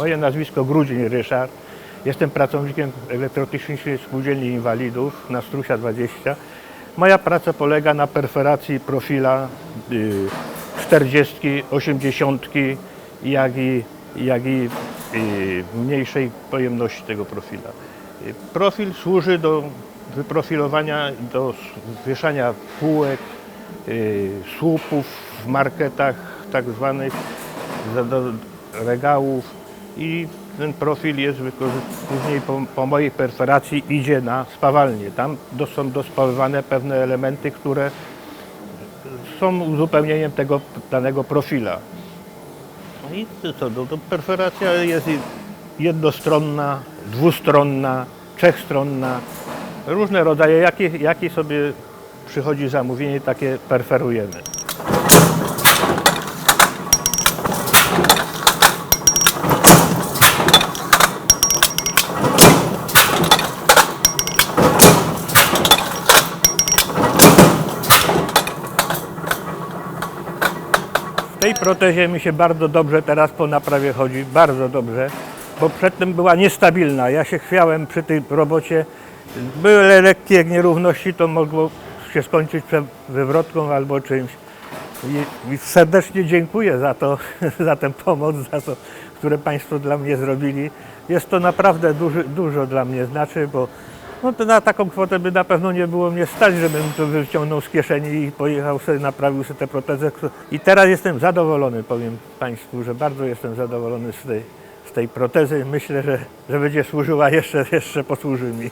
Moje nazwisko Grudzień Ryszard. Jestem pracownikiem Elektrotechnicznej Spółdzielni Inwalidów na Strusia 20. Moja praca polega na perferacji profila y, 40, 80, jak i, jak i y, mniejszej pojemności tego profila. Y, Profil służy do wyprofilowania, do wieszania półek, y, słupów w marketach tak zwanych, do regałów i ten profil jest później po, po mojej perferacji idzie na spawalnię. Tam do, są dospawywane pewne elementy, które są uzupełnieniem tego danego profila. No i co, to, to perferacja jest jednostronna, dwustronna, trzechstronna, różne rodzaje, jakie, jakie sobie przychodzi zamówienie, takie perferujemy. Tej protezie mi się bardzo dobrze teraz po naprawie chodzi, bardzo dobrze, bo przedtem była niestabilna. Ja się chwiałem przy tej robocie. Były lekkie nierówności, to mogło się skończyć wywrotką albo czymś. I serdecznie dziękuję za to, za tę pomoc, za to, które Państwo dla mnie zrobili. Jest to naprawdę duży, dużo dla mnie znaczy, bo no to na taką kwotę by na pewno nie było mnie stać, żebym to wyciągnął z kieszeni i pojechał sobie, naprawił sobie tę protezę. I teraz jestem zadowolony, powiem Państwu, że bardzo jestem zadowolony z tej, z tej protezy. Myślę, że, że będzie służyła jeszcze, jeszcze posłuży mi.